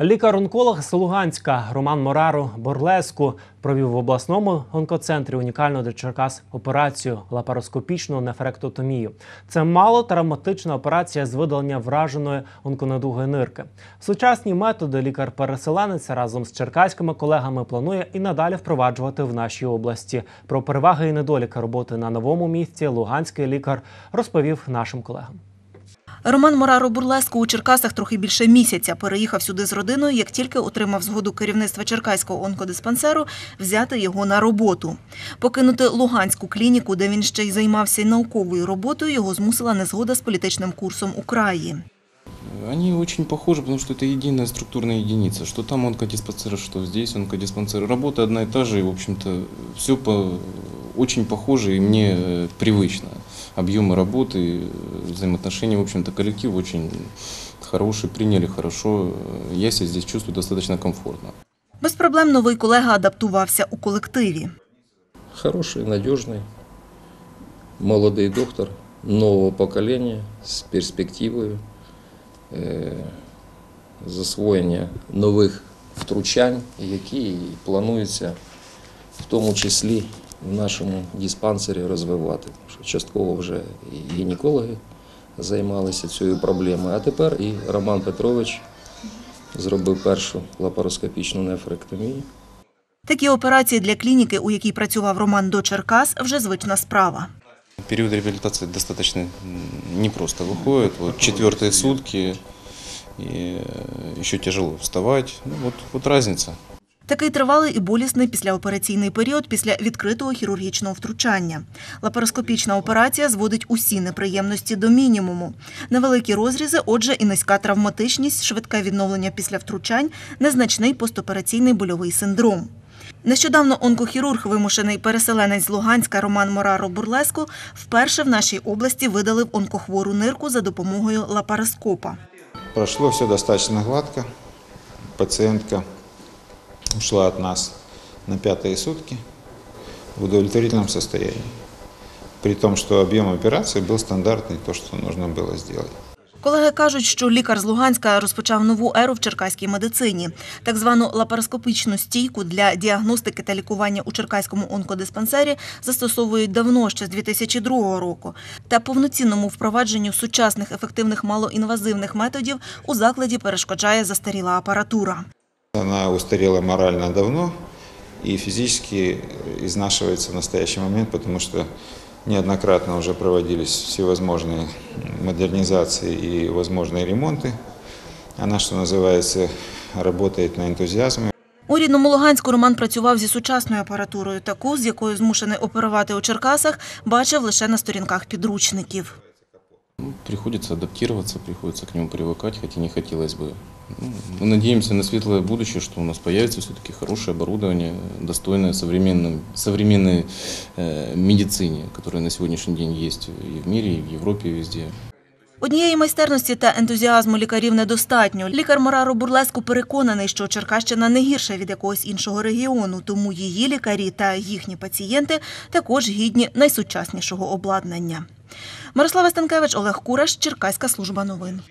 Лікар-онколог з Луганська Роман Мораро Борлеску провів в обласному онкоцентрі унікальну для Черкас операцію лапароскопічну нефректотомію. Це малотравматична операція з видалення враженої онконадуги нирки. Сучасні методи лікар-переселенець разом з черкаськими колегами планує і надалі впроваджувати в нашій області. Про переваги і недоліки роботи на новому місці луганський лікар розповів нашим колегам. Роман Мораро Бурлеско у Черкасах трохи більше місяця переїхав сюди з родиною, як тільки отримав згоду керівництва Черкаського онкодиспансеру взяти його на роботу. Покинути Луганську клініку, де він ще й займався науковою роботою, його змусила незгода з політичним курсом у краї. Они очень похожи, потому что это единая структурная единица. Что там онкодиспансер, что здесь онкодиспансер. Работа одна и та же, и, в общем-то, все по, очень похоже и мне э, привычно. Объемы работы, э, взаимоотношения, в общем-то, коллектив очень хороший, приняли хорошо. Я себя здесь чувствую достаточно комфортно. Без проблем новий колега адаптувався у колективі. Хороший, надежный, молодый доктор нового поколения з перспективою е, засвоєння нових втручань, які плануються в тому числі в нашому диспансері розвивати. Тому що частково вже і гінекологи займалися цією проблемою, а тепер і Роман Петрович зробив першу лапароскопічну нефректомію. Такі операції для клініки, у якій працював Роман до Черкас, вже звична справа. Период реабилитации достаточно м, непросто выходит. Вот четвертые сутки, и э, еще тяжело вставать. Ну, вот, вот разница. Такий тривалий і болісний післяопераційний період після відкритого хірургічного втручання. Лапароскопічна операція зводить усі неприємності до мінімуму. Невеликі розрізи, отже, і низька травматичність, швидке відновлення після втручань, незначний постопераційний больовий синдром. Нещодавно онкохірург, вимушений переселенець з Луганська Роман Мораро Бурлеско, вперше в нашій області видалив онкохвору нирку за допомогою лапароскопа. Прошло все достаточно гладко. Пациентка ушла от нас на пятые сутки в удовлетворительном состоянии. При том, что объем операции был стандартный, то, что нужно было сделать. Колеги кажуть, що лікар з Луганська розпочав нову еру в черкаській медицині. Так звану лапароскопічну стійку для діагностики та лікування у Черкаському онкодиспансері застосовують давно, ще з 2002 року. Та повноцінному впровадженню сучасних ефективних малоінвазивних методів у закладі перешкоджає застаріла апаратура. Она устарела морально давно и физически изнашивается в настоящий момент, потому что неоднократно уже проводились всевозможные модернизации и возможные ремонты. Она, что называется, работает на энтузиазме. У рідному Луганську Роман працював зі сучасною апаратурою. Таку, з якою змушений оперувати у Черкасах, бачив лише на сторінках підручників. Ну, Приходится адаптироваться, приходится к нему привыкать, хотя не хотелось бы. Ну, Мы надеемся на светлое будущее, что у нас появится все-таки хорошее оборудование, достойное современной, современной э, медицине, которая на сегодняшний день есть и в мире, и в Европе, и везде. Однієї майстерності та ентузіазму лікарів недостатньо. Лікар Мораро Бурлеску переконаний, що Черкащина не гірша від якогось іншого регіону, тому її лікарі та їхні пацієнти також гідні найсучаснішого обладнання. Мирослава Станкевич, Олег Кураш, Черкаська служба новин.